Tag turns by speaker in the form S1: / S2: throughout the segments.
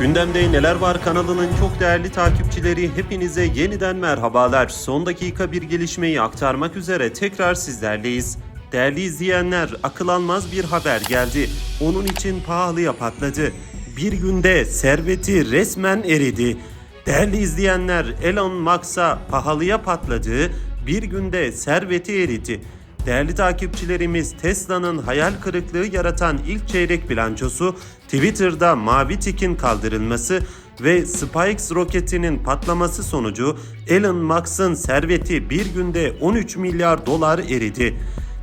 S1: Gündemde Neler Var kanalının çok değerli takipçileri hepinize yeniden merhabalar. Son dakika bir gelişmeyi aktarmak üzere tekrar sizlerleyiz. Değerli izleyenler akıl almaz bir haber geldi. Onun için pahalıya patladı. Bir günde serveti resmen eridi. Değerli izleyenler Elon Musk'a pahalıya patladığı bir günde serveti eridi. Değerli takipçilerimiz Tesla'nın hayal kırıklığı yaratan ilk çeyrek bilançosu, Twitter'da mavi tikin kaldırılması ve SpaceX roketinin patlaması sonucu Elon Musk'ın serveti bir günde 13 milyar dolar eridi.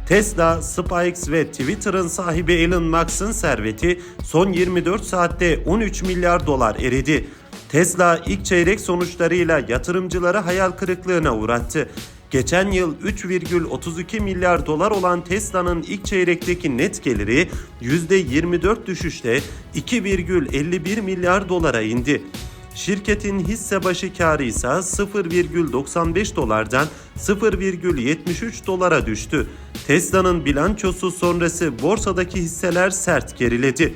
S1: Tesla, SpaceX ve Twitter'ın sahibi Elon Musk'ın serveti son 24 saatte 13 milyar dolar eridi. Tesla ilk çeyrek sonuçlarıyla yatırımcıları hayal kırıklığına uğrattı. Geçen yıl 3,32 milyar dolar olan Tesla'nın ilk çeyrekteki net geliri %24 düşüşte 2,51 milyar dolara indi. Şirketin hisse başı karı ise 0,95 dolardan 0,73 dolara düştü. Tesla'nın bilançosu sonrası borsadaki hisseler sert geriledi.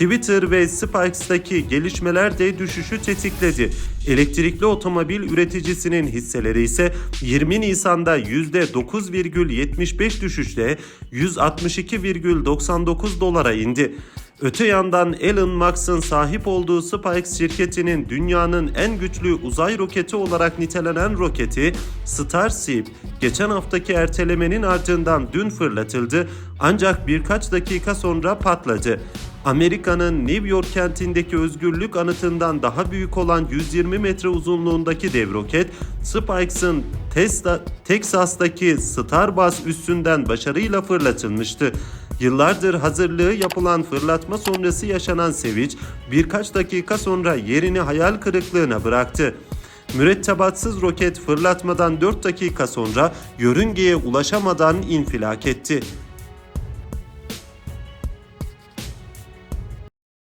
S1: Twitter ve SpaceX'taki gelişmeler de düşüşü tetikledi. Elektrikli otomobil üreticisinin hisseleri ise 20 Nisan'da %9,75 düşüşle 162,99 dolara indi. Öte yandan Elon Musk'ın sahip olduğu SpaceX şirketinin dünyanın en güçlü uzay roketi olarak nitelenen roketi Starship geçen haftaki ertelemenin ardından dün fırlatıldı ancak birkaç dakika sonra patladı. Amerika'nın New York kentindeki özgürlük anıtından daha büyük olan 120 metre uzunluğundaki dev roket, SpaceX'ın Tesla, Teksas'taki Starbase üssünden başarıyla fırlatılmıştı. Yıllardır hazırlığı yapılan fırlatma sonrası yaşanan sevinç birkaç dakika sonra yerini hayal kırıklığına bıraktı. Mürettebatsız roket fırlatmadan 4 dakika sonra yörüngeye ulaşamadan infilak etti.